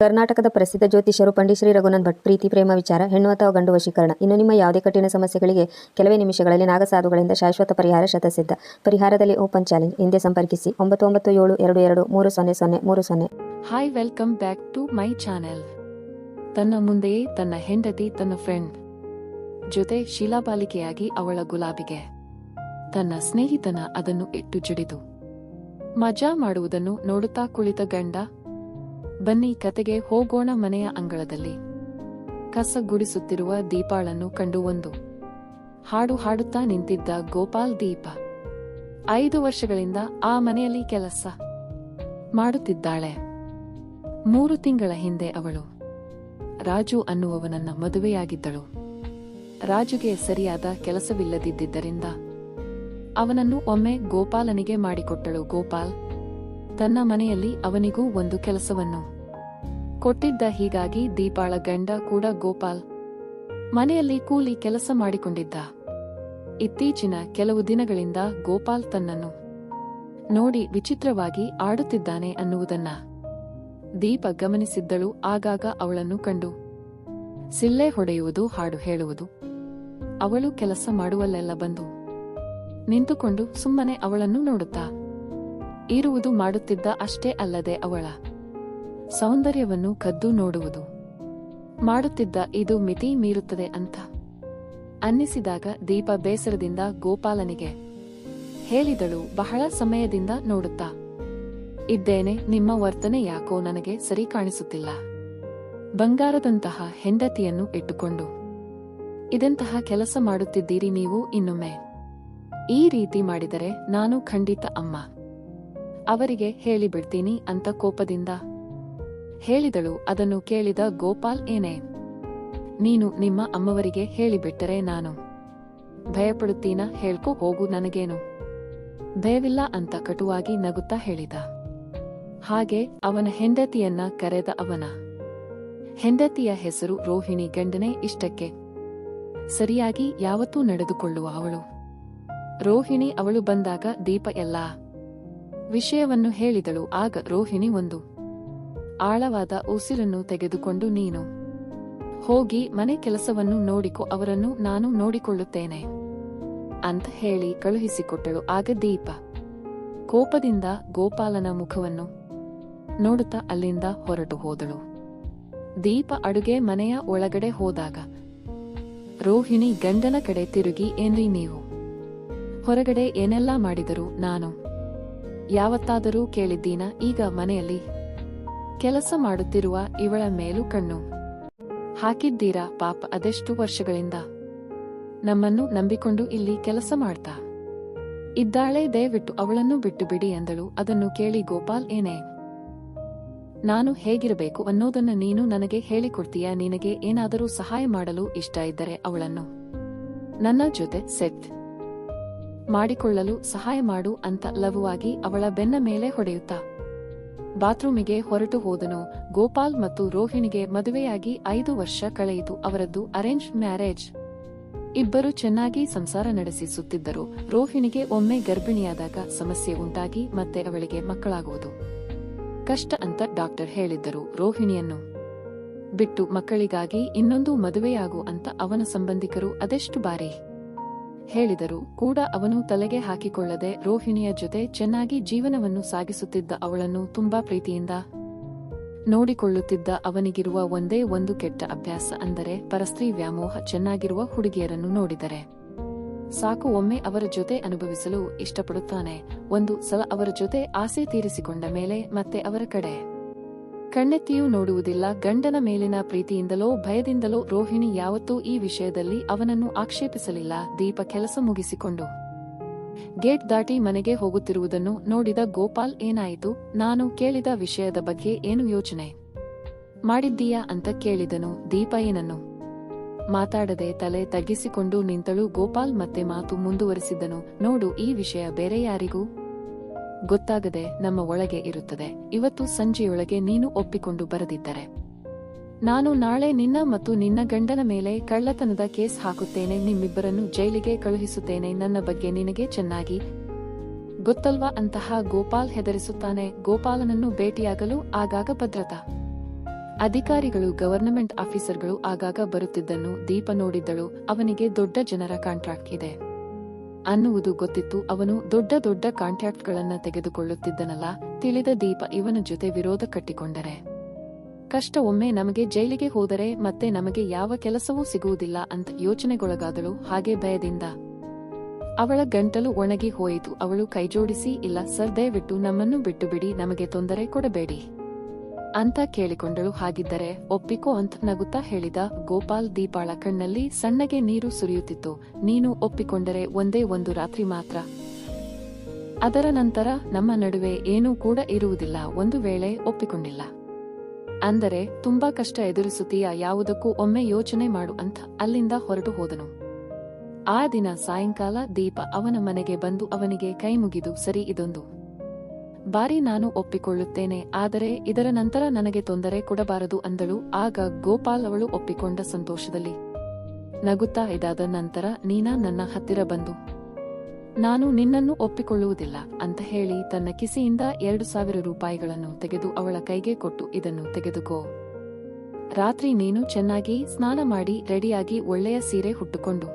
ಕರ್ನಾಟಕದ ಪ್ರಸಿದ್ಧ ಜ್ಯೋತಿಷರು ಪಂಡಿತ್ ಶ್ರೀ ರಘುನಾಥ್ ಭಟ್, ಪ್ರೀತಿ, ಪ್ರೇಮ, ವಿಚಾರ ಹೆಣ್ಣು ಅಥವಾ ಗಂಡು ವಶೀಕರಣ. ಇನ್ನು ನಿಮ್ಮ ಯಾವುದೇ ಕಠಿಣ ಸಮಸ್ಯೆಗಳಿಗೆ ಕೆಲವೇ ನಿಮಿಷಗಳಲ್ಲಿ ನಾಗಸಾಧುಗಳಿಂದ ಶಾಶ್ವತ ಪರಿಹಾರ ಶತಸಿದ್ಧ. ಪರಿಹಾರದಲ್ಲಿ ಓಪನ್ ಚಾಲೆಂಜ್. ಹಿಂದೆ ಸಂಪರ್ಕಿಸಿ. ಒಂಬತ್ತು ಒಂಬತ್ತು ಏಳು ಎರಡು ಎರಡು ಮೂರು ಸೊನ್ನೆ ಸೊನ್ನೆ ಮೂರು ಸೊನ್ನೆ. Hi welcome back to my channel ತನ್ನ ಮುಂದೆಯೇ ತನ್ನ ಹೆಂಡತಿ, ತನ್ನ ಫ್ರೆಂಡ್ ಜೊತೆ ಶಿಲಾಬಾಲಿಕೆಯಾಗಿ ಅವಳ ಗುಲಾಬಿಗೆ. ತನ್ನ ಸ್ನೇಹಿತನ ಅದನ್ನು ಇಟ್ಟು ಜಿಡಿದು ಮಜಾ ಮಾಡುವುದನ್ನು ನೋಡುತ್ತಾ ಕುಳಿತ ಗಂಡ ಬನ್ನಿ ಕತೆಗೆ ಹೋಗೋಣ ಮನೆಯ ಅಂಗಳದಲ್ಲಿ. ಕಸ ಗುಡಿಸುತ್ತಿರುವ ದೀಪಾಳನ್ನು ಕಂಡು ಒಂದು. ಹಾಡು ಹಾಡುತ್ತಾ ನಿಂತಿದ್ದ ಗೋಪಾಲ್ ದೀಪ. ಐದು ವರ್ಷಗಳಿಂದ ಆ ಮನೆಯಲ್ಲಿ ಕೆಲಸ ಮಾಡುತ್ತಿದ್ದಾಳೆ. ಮೂರು ತಿಂಗಳ ಹಿಂದೆ ಅವಳು. ರಾಜು ಅನ್ನುವವನನ್ನ ಮದುವೆಯಾಗಿದ್ದಳು. ರಾಜುಗೆ ಸರಿಯಾದ ಕೆಲಸವಿಲ್ಲದಿದ್ದರಿಂದ ಅವನನ್ನು ಒಮ್ಮೆ ಗೋಪಾಲನಿಗೆ ಮಾಡಿಕೊಟ್ಟಳು ಗೋಪಾಲ್. ತನ್ನ ಮನೆಯಲ್ಲಿ ಅವನಿಗೂ ಒಂದು ಕೆಲಸವನ್ನು. ಕೊಟ್ಟಿದ್ದ ಹೀಗಾಗಿ ದೀಪಾಳ ಗಂಡ ಕೂಡ ಗೋಪಾಲ್. ಮನೆಯಲ್ಲಿ ಕೂಲಿ ಕೆಲಸ ಮಾಡಿಕೊಂಡಿದ್ದ. ಇತ್ತೀಚಿನ ಕೆಲವು ದಿನಗಳಿಂದ ಗೋಪಾಲ್ ತನ್ನನ್ನು ನೋಡಿ ವಿಚಿತ್ರವಾಗಿ ಆಡುತ್ತಿದ್ದಾನೆ ಅನ್ನುವುದನ್ನ. ದೀಪ ಗಮನಿಸಿದ್ದಳು ಆಗಾಗ ಅವಳನ್ನು ಕಂಡು. ಸಿಲ್ಲೆ ಹೊಡೆಯುವುದು ಹಾಡು ಹೇಳುವುದು. ಅವಳು ಕೆಲಸ ಮಾಡುವಲ್ಲೆಲ್ಲ ಬಂದು ನಿಂತುಕೊಂಡು ಸುಮ್ಮನೆ ಅವಳನ್ನು ನೋಡುತ್ತಾ. ಇರುವುದು ಮಾಡುತ್ತಿದ್ದ ಅಷ್ಟೇ ಅಲ್ಲದೆ ಅವಳ ಸೌಂದರ್ಯವನ್ನು ಕದ್ದು ನೋಡುವುದು. ಮಾಡುತ್ತಿದ್ದ ಇದು ಮಿತಿ ಮೀರುತ್ತದೆ ಅಂತ ಅನ್ನಿಸಿದಾಗ ದೀಪ ಬೇಸರದಿಂದ ಗೋಪಾಲನಿಗೆ ಹೇಳಿದಳು ಬಹಳ ಸಮಯದಿಂದ ನೋಡುತ್ತಾ. ಇದ್ದೇನೆ, ನಿಮ್ಮ ವರ್ತನೆ ಯಾಕೋ ನನಗೆ ಸರಿ ಕಾಣಿಸುತ್ತಿಲ್ಲ. ಬಂಗಾರದಂತಹ ಹೆಂಡತಿಯನ್ನು ಇಟ್ಟುಕೊಂಡು. ಇದಂತಹ ಕೆಲಸ ಮಾಡುತ್ತಿದ್ದೀರಿ ನೀವು ಇನ್ನೊಮ್ಮೆ. ಈ ರೀತಿ ಮಾಡಿದರೆ ನಾನು ಖಂಡಿತ ಅಮ್ಮ. ಅವರಿಗೆ ಹೇಳಿಬಿಡ್ತೀನಿ ಅಂತ ಕೋಪದಿಂದ ಹೇಳಿದಳು. ಅದನ್ನು ಕೇಳಿದ ಗೋಪಾಲ್ ಏನೇ? ನೀನು ನಿಮ್ಮ ಅಮ್ಮವರಿಗೆ ಹೇಳಿಬಿಟ್ಟರೆ ನಾನು ಭಯಪಡುತ್ತೀನ? ಹೇಳ್ಕೊ, ಹೋಗು ನನಗೇನು? ಭಯವಿಲ್ಲ ಅಂತ ಕಟುವಾಗಿ ನಗುತ್ತಾ ಹೇಳಿದ. ಹಾಗೆ ಅವನ ಹೆಂಡತಿಯನ್ನ ಕರೆದ ಅವನ. ಹೆಂಡತಿಯ ಹೆಸರು ರೋಹಿಣಿ ಗಂಡನೇ, ಇಷ್ಟಕ್ಕೆ ಸರಿಯಾಗಿ ಯಾವತ್ತೂ ನಡೆದುಕೊಳ್ಳುವ ಅವಳು. ರೋಹಿಣಿ ಅವಳು ಬಂದಾಗ ದೀಪ ಎಲ್ಲಾ ವಿಷಯವನ್ನು ಹೇಳಿದಳು. ಆಗ ರೋಹಿಣಿ ಒಂದು ಆಳವಾದ ಉಸಿರನ್ನು ತೆಗೆದುಕೊಂಡು ನೀನು ಹೋಗಿ ಮನೆ ಕೆಲಸವನ್ನು ನೋಡಿಕೊ, ಅವರನ್ನು ನಾನು ನೋಡಿಕೊಳ್ಳುತ್ತೇನೆ ಅಂತ ಹೇಳಿ ಕಳುಹಿಸಿಕೊಟ್ಟಳು. ಆಗ ದೀಪ ಕೋಪದಿಂದ ಗೋಪಾಲನ ಮುಖವನ್ನು ನೋಡುತ್ತಾ ಅಲ್ಲಿಂದ ಹೊರಟು ಹೋದಳು. ದೀಪ ಅಡುಗೆ ಮನೆಯ ಒಳಗಡೆ ಹೋದಾಗ ರೋಹಿಣಿ ಗಂಡನ ಕಡೆ ತಿರುಗಿ, ಏನ್ರಿ ನೀವು? ಹೊರಗಡೆ ಏನೆಲ್ಲಾ ಮಾಡಿದರು? ನಾನು ಯಾವತ್ತಾದರೂ ಕೇಳಿದ್ದೀನ? ಈಗ ಮನೆಯಲ್ಲಿ ಕೆಲಸ ಮಾಡುತ್ತಿರುವ ಇವಳ ಮೇಲೂ ಕಣ್ಣು. ಹಾಕಿದ್ದೀರಾ? ಪಾಪ, ಅದೆಷ್ಟು ವರ್ಷಗಳಿಂದ ನಮ್ಮನ್ನು ನಂಬಿಕೊಂಡು ಇಲ್ಲಿ ಕೆಲಸ ಮಾಡ್ತಾ ಇದ್ದಾಳೆ. ದಯವಿಟ್ಟು ಅವಳನ್ನು ಬಿಟ್ಟು ಬಿಡಿ ಎಂದಳು. ಅದನ್ನು ಕೇಳಿ ಗೋಪಾಲ್, ಏನೇ? ನಾನು ಹೇಗಿರಬೇಕು ಅನ್ನೋದನ್ನ ನೀನು ನನಗೆ ಹೇಳಿಕೊಡ್ತೀಯ? ನಿನಗೆ ಏನಾದರೂ ಸಹಾಯ ಮಾಡಲು ಇಷ್ಟ ಇದ್ದರೆ ಅವಳನ್ನು ನನ್ನ ಜೊತೆ ಸೆಟ್. ಮಾಡಿಕೊಳ್ಳಲು ಸಹಾಯ ಮಾಡು ಅಂತ ಲಘುವಾಗಿ ಅವಳ ಬೆನ್ನ ಮೇಲೆ ಹೊಡೆಯುತ್ತಾ. ಬಾತ್ರೂಮಿಗೆ ಹೊರಟು ಹೋದನು. ಗೋಪಾಲ್ ಮತ್ತು ರೋಹಿಣಿಗೆ ಮದುವೆಯಾಗಿ ಐದು ವರ್ಷ ಕಳೆಯಿತು. ಅವರದ್ದು ಅರೇಂಜ್ ಮ್ಯಾರೇಜ್. ಇಬ್ಬರು ಚೆನ್ನಾಗಿ ಸಂಸಾರ ನಡೆಸಿ ಸುತ್ತಿದ್ದರು ರೋಹಿಣಿಗೆ ಒಮ್ಮೆ ಗರ್ಭಿಣಿಯಾದಾಗ ಸಮಸ್ಯೆ ಉಂಟಾಗಿ ಮತ್ತೆ ಅವಳಿಗೆ ಮಕ್ಕಳಾಗುವುದು. ಕಷ್ಟ ಅಂತ ಡಾಕ್ಟರ್ ಹೇಳಿದ್ದರು ರೋಹಿಣಿಯನ್ನು. ಬಿಟ್ಟು ಮಕ್ಕಳಿಗಾಗಿ ಇನ್ನೊಂದು ಮದುವೆಯಾಗು ಅಂತ ಅವನ ಸಂಬಂಧಿಕರು ಅದೆಷ್ಟು ಬಾರಿ ಹೇಳಿದರು. ಕೂಡ ಅವನು ತಲೆಗೆ ಹಾಕಿಕೊಳ್ಳದೆ ರೋಹಿಣಿಯ ಜೊತೆ ಚೆನ್ನಾಗಿ ಜೀವನವನ್ನು ಸಾಗಿಸುತ್ತಿದ್ದ ಅವಳನ್ನು ತುಂಬಾ ಪ್ರೀತಿಯಿಂದ ನೋಡಿಕೊಳ್ಳುತ್ತಿದ್ದ ಅವನಿಗಿರುವ ಒಂದೇ ಒಂದು ಕೆಟ್ಟ ಅಭ್ಯಾಸ ಅಂದರೆ ಪರಸ್ತ್ರೀ ವ್ಯಾಮೋಹ ಚೆನ್ನಾಗಿರುವ ಹುಡುಗಿಯರನ್ನು ನೋಡಿದರೆ. ಸಾಕು, ಒಮ್ಮೆ ಅವರ ಜೊತೆ ಅನುಭವಿಸಲು ಇಷ್ಟಪಡುತ್ತಾನೆ. ಒಂದು ಸಲ ಅವರ ಜೊತೆ ಆಸೆ ತೀರಿಸಿಕೊಂಡ ಮೇಲೆ ಮತ್ತೆ ಅವರ ಕಡೆ. ಕಣ್ಣೆತ್ತಿಯೂ ನೋಡುವುದಿಲ್ಲ. ಗಂಡನ ಮೇಲಿನ ಪ್ರೀತಿಯಿಂದಲೋ, ಭಯದಿಂದಲೋ ರೋಹಿಣಿ ಯಾವತ್ತೂ ಈ ವಿಷಯದಲ್ಲಿ ಅವನನ್ನು ಆಕ್ಷೇಪಿಸಲಿಲ್ಲ. ದೀಪ ಕೆಲಸ ಮುಗಿಸಿಕೊಂಡು ಗೇಟ್ ದಾಟಿ ಮನೆಗೆ ಹೋಗುತ್ತಿರುವುದನ್ನು ನೋಡಿದ ಗೋಪಾಲ್ ಏನಾಯಿತು? ನಾನು ಕೇಳಿದ ವಿಷಯದ ಬಗ್ಗೆ ಏನು ಯೋಚನೆ ಮಾಡಿದ್ದೀಯಾ ಅಂತ ಕೇಳಿದನು ದೀಪ ಏನನ್ನು ಮಾತಾಡದೆ ತಲೆ ತಗ್ಗಿಸಿಕೊಂಡು ನಿಂತಳು ಗೋಪಾಲ್ ಮತ್ತೆ ಮಾತು ಮುಂದುವರಿಸಿದ್ದನು. ನೋಡು, ಈ ವಿಷಯ ಬೇರೆ ಯಾರಿಗೂ ಗೊತ್ತಾಗದೆ ನಮ್ಮ ಒಳಗೆ ಇರುತ್ತದೆ. ಇವತ್ತು ಸಂಜೆಯೊಳಗೆ ನೀನು ಒಪ್ಪಿಕೊಂಡು ಬರದಿದ್ದರೆ. ನಾನು ನಾಳೆ ನಿನ್ನ ಮತ್ತು ನಿನ್ನ ಗಂಡನ ಮೇಲೆ ಕಳ್ಳತನದ ಕೇಸ್ ಹಾಕುತ್ತೇನೆ. ನಿಮ್ಮಿಬ್ಬರನ್ನು ಜೈಲಿಗೆ ಕಳುಹಿಸುತ್ತೇನೆ. ನನ್ನ ಬಗ್ಗೆ ನಿನಗೆ ಚೆನ್ನಾಗಿ ಗೊತ್ತಲ್ವಾ? ಅಂತಹ ಗೋಪಾಲ್ ಹೆದರಿಸುತ್ತಾನೆ. ಗೋಪಾಲನನ್ನು ಭೇಟಿಯಾಗಲು ಆಗಾಗ ಭದ್ರತಾ. ಅಧಿಕಾರಿಗಳು, ಗವರ್ನಮೆಂಟ್ ಆಫೀಸರ್ಗಳು ಆಗಾಗ ಬರುತ್ತಿದ್ದನ್ನು ದೀಪ ನೋಡಿದ್ದಳು. ಅವನಿಗೆ ದೊಡ್ಡ ಜನರ ಕಾಂಟ್ರಾಕ್ಟ್ ಇದೆ. ಅನ್ನುವುದು ಗೊತ್ತಿತ್ತು. ಅವನು ದೊಡ್ಡ ದೊಡ್ಡ ಕಾಂಟ್ಯಾಕ್ಟ್ಗಳನ್ನು ತೆಗೆದುಕೊಳ್ಳುತ್ತಿದ್ದನಲ್ಲ. ತಿಳಿದ ದೀಪ ಇವನ ಜೊತೆ ವಿರೋಧ ಕಟ್ಟಿಕೊಂಡರೆ. ಕಷ್ಟ ಒಮ್ಮೆ ನಮಗೆ ಜೈಲಿಗೆ ಹೋದರೆ ಮತ್ತೆ ನಮಗೆ ಯಾವ ಕೆಲಸವೂ ಸಿಗುವುದಿಲ್ಲ ಅಂತ ಯೋಚನೆಗೊಳಗಾದಳು. ಹಾಗೆ ಭಯದಿಂದ. ಅವಳ ಗಂಟಲು ಒಣಗಿ ಹೋಯಿತು. ಅವಳು ಕೈಜೋಡಿಸಿ, ಇಲ್ಲ ಸರ್, ದಯವಿಟ್ಟು ನಮ್ಮನ್ನು ಬಿಟ್ಟು ಬಿಡಿ ನಮಗೆ ತೊಂದರೆ ಕೊಡಬೇಡಿ. ಅಂತ ಕೇಳಿಕೊಂಡಳು. ಹಾಗಿದ್ದರೆ ಒಪ್ಪಿಕೋ ಅಂತ ನಗುತ್ತಾ ಹೇಳಿದ ಗೋಪಾಲ್ ದೀಪಾಳ ಕಣ್ಣಲ್ಲಿ ಸಣ್ಣಗೆ ನೀರು ಸುರಿಯುತ್ತಿತ್ತು. ನೀನು ಒಪ್ಪಿಕೊಂಡರೆ ಒಂದೇ ಒಂದು ರಾತ್ರಿ ಮಾತ್ರ. ಅದರ ನಂತರ ನಮ್ಮ ನಡುವೆ ಏನೂ ಕೂಡ ಇರುವುದಿಲ್ಲ. ಒಂದು ವೇಳೆ ಒಪ್ಪಿಕೊಂಡಿಲ್ಲ. ಅಂದರೆ ತುಂಬಾ ಕಷ್ಟ ಎದುರಿಸುತ್ತೀಯ? ಯಾವುದಕ್ಕೂ ಒಮ್ಮೆ ಯೋಚನೆ ಮಾಡು ಅಂತ ಅಲ್ಲಿಂದ ಹೊರಟು ಹೋದನು. ಆ ದಿನ ಸಾಯಂಕಾಲ ದೀಪ ಅವನ ಮನೆಗೆ ಬಂದು ಅವನಿಗೆ ಕೈ ಮುಗಿದು, ಸರಿ, ಇದೊಂದು. ಬಾರಿ ನಾನು ಒಪ್ಪಿಕೊಳ್ಳುತ್ತೇನೆ, ಆದರೆ ಇದರ ನಂತರ ನನಗೆ ತೊಂದರೆ ಕೊಡಬಾರದು ಅಂದಳು. ಆಗ ಗೋಪಾಲ್ ಅವಳು ಒಪ್ಪಿಕೊಂಡ ಸಂತೋಷದಲ್ಲಿ. ನಗುತ್ತಾ ಇದಾದ ನಂತರ ನೀನಾ ನನ್ನ ಹತ್ತಿರ ಬಂದು, ನಾನು ನಿನ್ನನ್ನು ಒಪ್ಪಿಕೊಳ್ಳುವುದಿಲ್ಲ ಅಂತ ಹೇಳಿ ತನ್ನ ಕಿಸೆಯಿಂದ ಎರಡು ಸಾವಿರ ರೂಪಾಯಿಗಳನ್ನು ತೆಗೆದು ಅವಳ ಕೈಗೆ ಕೊಟ್ಟು ಇದನ್ನು ತೆಗೆದುಕೋ. ರಾತ್ರಿ ನೀನು ಚೆನ್ನಾಗಿ ಸ್ನಾನ ಮಾಡಿ, ರೆಡಿಯಾಗಿ ಒಳ್ಳೆಯ ಸೀರೆ ಹುಟ್ಟುಕೊಂಡು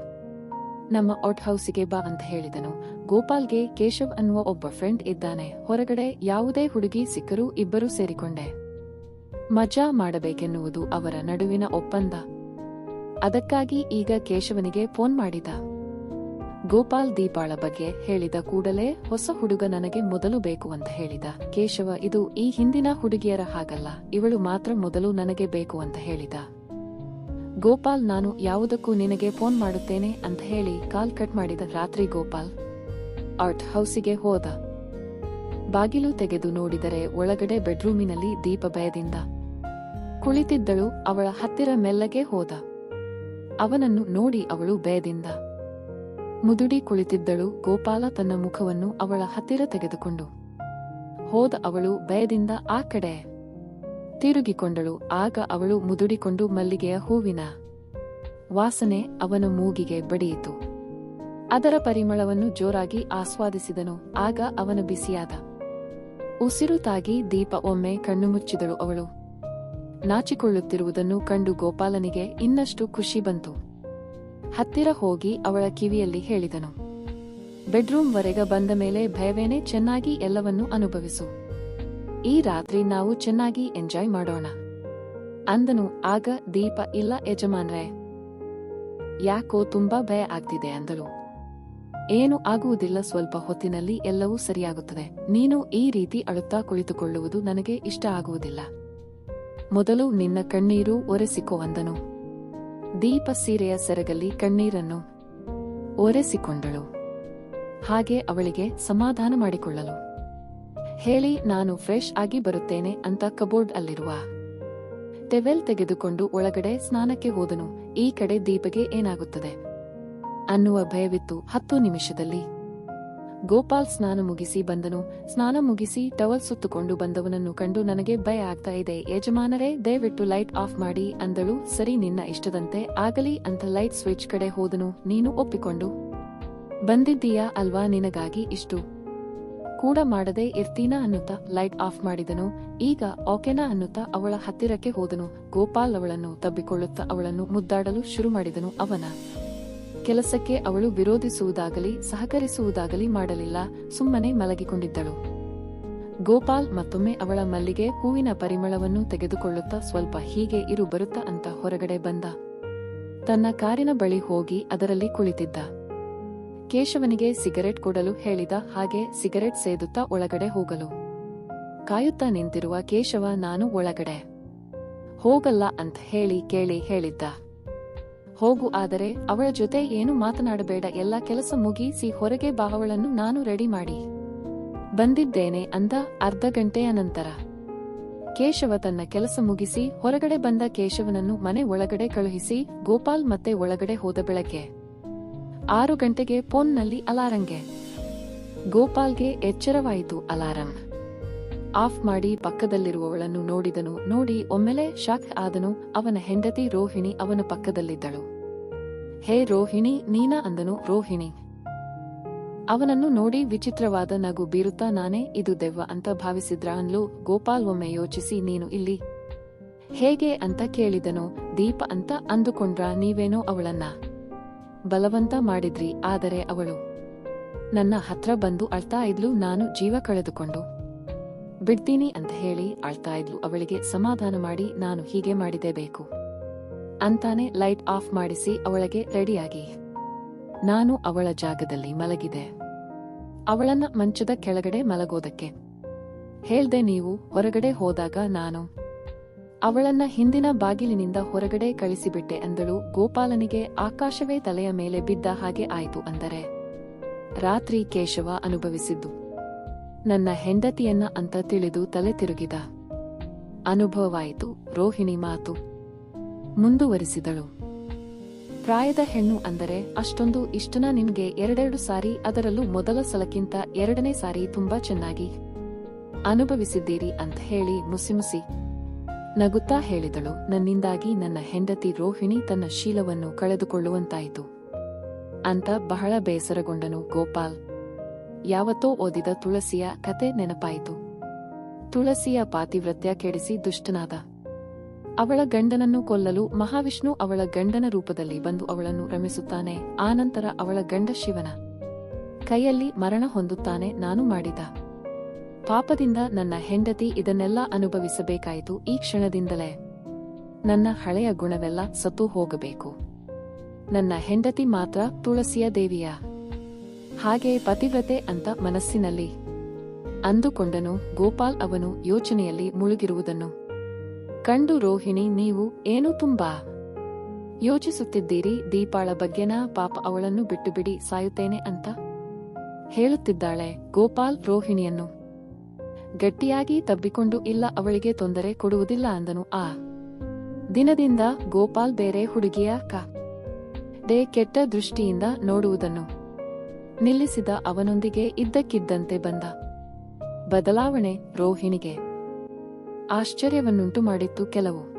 ನಮ್ಮ ಔಟ್ ಹೌಸಿಗೆ ಬಾ ಅಂತ ಹೇಳಿದನು. ಗೋಪಾಲ್ಗೆ ಕೇಶವ್ ಅನ್ನುವ ಒಬ್ಬ ಫ್ರೆಂಡ್ ಇದ್ದಾನೆ. ಹೊರಗಡೆ ಯಾವುದೇ ಹುಡುಗಿ ಸಿಕ್ಕರೂ ಇಬ್ಬರೂ ಸೇರಿಕೊಂಡೆ. ಮಜಾ ಮಾಡಬೇಕೆನ್ನುವುದು ಅವರ ನಡುವಿನ ಒಪ್ಪಂದ. ಅದಕ್ಕಾಗಿ ಈಗ ಕೇಶವನಿಗೆ ಫೋನ್ ಮಾಡಿದ. ಗೋಪಾಲ್ ದೀಪಾಳ ಬಗ್ಗೆ ಹೇಳಿದ ಕೂಡಲೇ ಹೊಸ ಹುಡುಗ ನನಗೆ ಮೊದಲು ಬೇಕು ಅಂತ ಹೇಳಿದ. ಕೇಶವ, ಇದು ಈ ಹಿಂದಿನ ಹುಡುಗಿಯರ ಹಾಗಲ್ಲ. ಇವಳು ಮಾತ್ರ ಮೊದಲು ನನಗೆ ಬೇಕು ಅಂತ ಹೇಳಿದ. ಗೋಪಾಲ್, ನಾನು ಯಾವುದಕ್ಕೂ ನಿನಗೆ ಫೋನ್ ಮಾಡುತ್ತೇನೆ ಅಂತ ಹೇಳಿ ಕಾಲ್ ಕಟ್ ಮಾಡಿದ ರಾತ್ರಿ ಗೋಪಾಲ್ ಆರ್ಟ್ ಹೌಸಿಗೆ ಹೋದ. ಬಾಗಿಲು ತೆಗೆದು ನೋಡಿದರೆ ಒಳಗಡೆ ಬೆಡ್ರೂಮಿನಲ್ಲಿ ದೀಪ ಭಯದಿಂದ ಕುಳಿತಿದ್ದಳು, ಅವಳ ಹತ್ತಿರ ಮೆಲ್ಲಗೆ ಹೋದ. ಅವನನ್ನು ನೋಡಿ ಅವಳು ಭಯದಿಂದ ಮುದುಡಿ ಕುಳಿತಿದ್ದಳು, ಗೋಪಾಲ ತನ್ನ ಮುಖವನ್ನು ಅವಳ ಹತ್ತಿರ ತೆಗೆದುಕೊಂಡು ಹೋದ ಅವಳು ಭಯದಿಂದ ಆ ಕಡೆ. ತಿರುಗಿಕೊಂಡಳು. ಆಗ ಅವಳು ಮುದುಡಿಕೊಂಡು ಮಲ್ಲಿಗೆಯ ಹೂವಿನ ವಾಸನೆ ಅವನ ಮೂಗಿಗೆ ಬಡಿಯಿತು. ಅದರ ಪರಿಮಳವನ್ನು ಜೋರಾಗಿ ಆಸ್ವಾದಿಸಿದನು. ಆಗ ಅವನ ಬಿಸಿಯಾದ ಉಸಿರು ತಾಗಿ ದೀಪ ಒಮ್ಮೆ ಕಣ್ಣು ಮುಚ್ಚಿದಳು ಅವಳು. ನಾಚಿಕೊಳ್ಳುತ್ತಿರುವುದನ್ನು ಕಂಡು ಗೋಪಾಲನಿಗೆ ಇನ್ನಷ್ಟು ಖುಷಿ ಬಂತು. ಹತ್ತಿರ ಹೋಗಿ ಅವಳ ಕಿವಿಯಲ್ಲಿ ಹೇಳಿದನು ಬೆಡ್ರೂಮ್ವರೆಗ ಬಂದ ಮೇಲೆ ಭಯವೇನೆ ಚೆನ್ನಾಗಿ ಎಲ್ಲವನ್ನೂ ಅನುಭವಿಸು. ಈ ರಾತ್ರಿ ನಾವು ಚೆನ್ನಾಗಿ ಎಂಜಾಯ್ ಮಾಡೋಣ. ಅಂದನು, ಆಗ ದೀಪ ಇಲ್ಲ ಯಜಮಾನ್ರೆ. ಯಾಕೋ ತುಂಬಾ ಭಯ ಆಗ್ತಿದೆ ಅಂದಳು. ಏನು ಆಗುವುದಿಲ್ಲ, ಸ್ವಲ್ಪ ಹೊತ್ತಿನಲ್ಲಿ ಎಲ್ಲವೂ ಸರಿಯಾಗುತ್ತದೆ. ನೀನು ಈ ರೀತಿ ಅಳುತ್ತಾ ಕುಳಿತುಕೊಳ್ಳುವುದು ನನಗೆ ಇಷ್ಟ ಆಗುವುದಿಲ್ಲ. ಮೊದಲು ನಿನ್ನ ಕಣ್ಣೀರು ಒರೆಸಿಕೋ ಅಂದನು. ದೀಪ ಸೀರೆಯ ಸೆರಗಲ್ಲಿ ಕಣ್ಣೀರನ್ನು ಒರೆಸಿಕೊಂಡಳು. ಹಾಗೆ ಅವಳಿಗೆ ಸಮಾಧಾನ ಮಾಡಿಕೊಳ್ಳಲು. ಹೇಳಿ ನಾನು ಫ್ರೆಶ್ ಆಗಿ ಬರುತ್ತೇನೆ ಅಂತ ಕಬೋರ್ಡ್ ಅಲ್ಲಿರುವ ಟೆವೆಲ್ ತೆಗೆದುಕೊಂಡು ಒಳಗಡೆ ಸ್ನಾನಕ್ಕೆ ಹೋದನು. ಈ ಕಡೆ ದೀಪಗೆ ಏನಾಗುತ್ತದೆ? ಅನ್ನುವ ಭಯವಿತ್ತು. ಹತ್ತು ನಿಮಿಷದಲ್ಲಿ ಗೋಪಾಲ್ ಸ್ನಾನ ಮುಗಿಸಿ ಬಂದನು. ಸ್ನಾನ ಮುಗಿಸಿ ಟವಲ್ ಸುತ್ತುಕೊಂಡು ಬಂದವನನ್ನು ಕಂಡು ನನಗೆ ಭಯ ಆಗ್ತಾ ಇದೆ. ಯಜಮಾನರೇ, ದಯವಿಟ್ಟು ಲೈಟ್ ಆಫ್ ಮಾಡಿ ಅಂದಳು. ಸರಿ, ನಿನ್ನ ಇಷ್ಟದಂತೆ ಆಗಲಿ ಅಂತ ಲೈಟ್ ಸ್ವಿಚ್ ಕಡೆ ಹೋದನು. ನೀನು ಒಪ್ಪಿಕೊಂಡು ಬಂದಿದ್ದೀಯಾ ಅಲ್ವಾ? ನಿನಗಾಗಿ ಇಷ್ಟು ಕೂಡ ಮಾಡದೆ ಇರ್ತೀನಾ ಅನ್ನುತ್ತಾ ಲೈಟ್ ಆಫ್ ಮಾಡಿದನು. ಈಗ ಓಕೆನಾ ಅನ್ನುತ್ತಾ ಅವಳ ಹತ್ತಿರಕ್ಕೆ ಹೋದನು. ಗೋಪಾಲ್ ಅವಳನ್ನು ತಬ್ಬಿಕೊಳ್ಳುತ್ತ ಅವಳನ್ನು ಮುದ್ದಾಡಲು ಶುರು ಮಾಡಿದನು ಅವನ. ಕೆಲಸಕ್ಕೆ ಅವಳು ವಿರೋಧಿಸುವುದಾಗಲಿ, ಸಹಕರಿಸುವುದಾಗಲಿ ಮಾಡಲಿಲ್ಲ. ಸುಮ್ಮನೆ ಮಲಗಿಕೊಂಡಿದ್ದಳು. ಗೋಪಾಲ್ ಮತ್ತೊಮ್ಮೆ ಅವಳ ಮಲ್ಲಿಗೆ ಹೂವಿನ ಪರಿಮಳವನ್ನು ತೆಗೆದುಕೊಳ್ಳುತ್ತಾ ಸ್ವಲ್ಪ ಹೀಗೆ ಇರು ಬರುತ್ತಾ ಅಂತ ಹೊರಗಡೆ ಬಂದ. ತನ್ನ ಕಾರಿನ ಬಳಿ ಹೋಗಿ ಅದರಲ್ಲಿ ಕುಳಿತಿದ್ದ. ಕೇಶವನಿಗೆ ಸಿಗರೆಟ್ ಕೊಡಲು ಹೇಳಿದ ಹಾಗೆ ಸಿಗರೆಟ್ ಸೇದುತ್ತಾ ಒಳಗಡೆ ಹೋಗಲು. ಕಾಯುತ್ತಾ ನಿಂತಿರುವ ಕೇಶವ, ನಾನು ಒಳಗಡೆ. ಹೋಗಲ್ಲ ಅಂತ ಹೇಳಿ ಕೇಳಿ ಹೇಳಿದ್ದ. ಹೋಗು, ಆದರೆ ಅವಳ ಜೊತೆ ಏನು ಮಾತನಾಡಬೇಡ. ಎಲ್ಲ ಕೆಲಸ ಮುಗಿಸಿ ಹೊರಗೆ ಬಾಹವಳನ್ನು ನಾನು ರೆಡಿ ಮಾಡಿ. ಬಂದಿದ್ದೇನೆ ಅಂದ ಅರ್ಧ ಗಂಟೆಯ ನಂತರ. ಕೇಶವ ತನ್ನ ಕೆಲಸ ಮುಗಿಸಿ ಹೊರಗಡೆ ಬಂದ ಕೇಶವನನ್ನು ಮನೆ ಒಳಗಡೆ ಕಳುಹಿಸಿ ಗೋಪಾಲ್ ಮತ್ತೆ ಒಳಗಡೆ ಹೋದ ಬೆಳಗ್ಗೆ. ಆರು ಗಂಟೆಗೆ ಫೋನ್ನಲ್ಲಿ ಅಲಾರಂಗೆ. ಗೋಪಾಲ್ಗೆ ಎಚ್ಚರವಾಯಿತು ಅಲಾರಂ. ಆಫ್ ಮಾಡಿ ಪಕ್ಕದಲ್ಲಿರುವವಳನ್ನು ನೋಡಿದನು, ನೋಡಿ ಒಮ್ಮೆಲೆ ಶಾಕ್ ಆದನು, ಅವನ ಹೆಂಡತಿ ರೋಹಿಣಿ ಅವನ ಪಕ್ಕದಲ್ಲಿದ್ದಳು. ಹೇ ರೋಹಿಣಿ, ನೀನಾ ಅಂದನು ರೋಹಿಣಿ. ಅವನನ್ನು ನೋಡಿ ವಿಚಿತ್ರವಾದ ನಗು ಬೀರುತ್ತಾ ನಾನೇ ಇದು ದೆವ್ವ ಅಂತ ಭಾವಿಸಿದ್ರ ಅನ್ಲು ಗೋಪಾಲ್ ಒಮ್ಮೆ ಯೋಚಿಸಿ, ನೀನು ಇಲ್ಲಿ? ಹೇಗೆ ಅಂತ ಕೇಳಿದನು, ದೀಪ ಅಂತ ಅಂದುಕೊಂಡ್ರ ನೀವೇನೋ ಅವಳನ್ನ? ಬಲವಂತ ಮಾಡಿದ್ರಿ, ಆದರೆ ಅವಳು ನನ್ನ ಹತ್ರ ಬಂದು ಅಳ್ತಾ ಇದ್ಲು, ನಾನು ಜೀವ ಕಳೆದುಕೊಂಡು. ಬಿಡ್ತೀನಿ ಅಂತ ಹೇಳಿ ಅಳ್ತಾ ಇದ್ಲು, ಅವಳಿಗೆ ಸಮಾಧಾನ ಮಾಡಿ, ನಾನು ಹೀಗೆ ಮಾಡಿದೆ ಬೇಕು. ಅಂತಾನೆ ಲೈಟ್ ಆಫ್ ಮಾಡಿಸಿ, ಅವಳಿಗೆ ರೆಡಿಯಾಗಿ. ನಾನು ಅವಳ ಜಾಗದಲ್ಲಿ ಮಲಗಿದೆ. ಅವಳನ್ನ ಮಂಚದ ಕೆಳಗಡೆ ಮಲಗೋದಕ್ಕೆ. ಹೇಳ್ದೆ ನೀವು, ಹೊರಗಡೆ ಹೋದಾಗ ನಾನು ಅವಳನ್ನ ಹಿಂದಿನ ಬಾಗಿಲಿನಿಂದ ಹೊರಗಡೆ ಕಳಿಸಿಬಿಟ್ಟೆ ಅಂದಳು. ಗೋಪಾಲನಿಗೆ ಆಕಾಶವೇ ತಲೆಯ ಮೇಲೆ ಬಿದ್ದ ಹಾಗೆ ಆಯಿತು ಅಂದರೆ, ರಾತ್ರಿ ಕೇಶವ ಅನುಭವಿಸಿದ್ದು. ನನ್ನ ಹೆಂಡತಿಯನ್ನ ಅಂತ ತಿಳಿದು ತಲೆ ತಿರುಗಿದ. ಅನುಭವವಾಯಿತು. ರೋಹಿಣಿ ಮಾತು ಮುಂದುವರಿಸಿದಳು. ಪ್ರಾಯದ ಹೆಣ್ಣು ಅಂದರೆ ಅಷ್ಟೊಂದು ಇಷ್ಟನ ನಿಮ್ಗೆ ಎರಡೆರಡು ಸಾರಿ, ಅದರಲ್ಲೂ ಮೊದಲ ಸಲಕ್ಕಿಂತ ಎರಡನೇ ಸಾರಿ ತುಂಬಾ ಚೆನ್ನಾಗಿ ಅನುಭವಿಸಿದ್ದೀರಿ ಅಂತ ಹೇಳಿ ಮುಸಿಮುಸಿ ನಗುತ್ತಾ ಹೇಳಿದಳು, ನನ್ನಿಂದಾಗಿ ನನ್ನ ಹೆಂಡತಿ ರೋಹಿಣಿ ತನ್ನ ಶೀಲವನ್ನು ಕಳೆದುಕೊಳ್ಳುವಂತಾಯಿತು. ಅಂತ ಬಹಳ ಬೇಸರಗೊಂಡನು ಗೋಪಾಲ್. ಯಾವತ್ತೋ ಓದಿದ ತುಳಸಿಯ ಕತೆ ನೆನಪಾಯಿತು. ತುಳಸಿಯ ಪಾತಿವ್ರತ್ಯ ಕೆಡಿಸಿ ದುಷ್ಟನಾದ. ಅವಳ ಗಂಡನನ್ನು ಕೊಲ್ಲಲು ಮಹಾವಿಷ್ಣು ಅವಳ ಗಂಡನ ರೂಪದಲ್ಲಿ ಬಂದು ಅವಳನ್ನು ರಮಿಸುತ್ತಾನೆ, ಆನಂತರ ಅವಳ ಗಂಡ ಶಿವನ. ಕೈಯಲ್ಲಿ ಮರಣ ಹೊಂದುತ್ತಾನೆ ನಾನು ಮಾಡಿದ. ಪಾಪದಿಂದ ನನ್ನ ಹೆಂಡತಿ ಇದನ್ನೆಲ್ಲ ಅನುಭವಿಸಬೇಕಾಯಿತು ಈ ಕ್ಷಣದಿಂದಲೇ. ನನ್ನ ಹಳೆಯ ಗುಣವೆಲ್ಲ ಸತ್ತು ಹೋಗಬೇಕು. ನನ್ನ ಹೆಂಡತಿ ಮಾತ್ರ ತುಳಸಿಯ ದೇವಿಯ. ಹಾಗೆ ಪತಿವ್ರತೆ ಅಂತ ಮನಸ್ಸಿನಲ್ಲಿ. ಅಂದುಕೊಂಡನು ಗೋಪಾಲ್ ಅವನು ಯೋಚನೆಯಲ್ಲಿ ಮುಳುಗಿರುವುದನ್ನು. ಕಂಡು ರೋಹಿಣಿ, ನೀವು ಏನು ತುಂಬಾ? ಯೋಚಿಸುತ್ತಿದ್ದೀರಿ, ದೀಪಾಳ ಬಗ್ಗೆನಾ ಪಾಪ ಅವಳನ್ನು ಬಿಟ್ಟುಬಿಡಿ ಸಾಯುತ್ತೇನೆ ಅಂತ? ಹೇಳುತ್ತಿದ್ದಾಳೆ ಗೋಪಾಲ್ ರೋಹಿಣಿಯನ್ನು. ಗಟ್ಟಿಯಾಗಿ ತಬ್ಬಿಕೊಂಡು ಇಲ್ಲ ಅವಳಿಗೆ ತೊಂದರೆ ಕೊಡುವುದಿಲ್ಲ ಅಂದನು. ಆ ದಿನದಿಂದ ಗೋಪಾಲ್ ಬೇರೆ ಹುಡುಗಿಯ ಕ ಡೇ ಕೆಟ್ಟ ದೃಷ್ಟಿಯಿಂದ ನೋಡುವುದನ್ನು ನಿಲ್ಲಿಸಿದ ಅವನೊಂದಿಗೆ ಇದ್ದಕ್ಕಿದ್ದಂತೆ ಬಂದ. ಬದಲಾವಣೆ ರೋಹಿಣಿಗೆ ಆಶ್ಚರ್ಯವನ್ನುಂಟು ಮಾಡಿತ್ತು ಕೆಲವು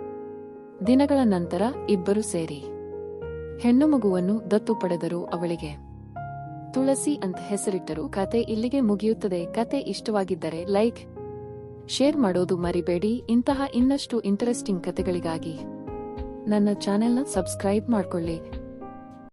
ದಿನಗಳ ನಂತರ ಇಬ್ಬರು ಸೇರಿ ಹೆಣ್ಣು ಮಗುವನ್ನು ದತ್ತು ಪಡೆದರು ಅವಳಿಗೆ. ತುಳಸಿ ಅಂತ ಹೆಸರಿಟ್ಟರು ಕತೆ ಇಲ್ಲಿಗೆ ಮುಗಿಯುತ್ತದೆ. ಕತೆ ಇಷ್ಟವಾಗಿದ್ದರೆ ಲೈಕ್, ಶೇರ್ ಮಾಡೋದು ಮರಿಬೇಡಿ. ಇಂತಹ ಇನ್ನಷ್ಟು ಇಂಟರೆಸ್ಟಿಂಗ್ ಕತೆಗಳಿಗಾಗಿ ನನ್ನ ಚಾನೆಲ್ನ ಸಬ್ಸ್ಕ್ರೈಬ್ ಮಾಡ್ಕೊಳ್ಳಿ.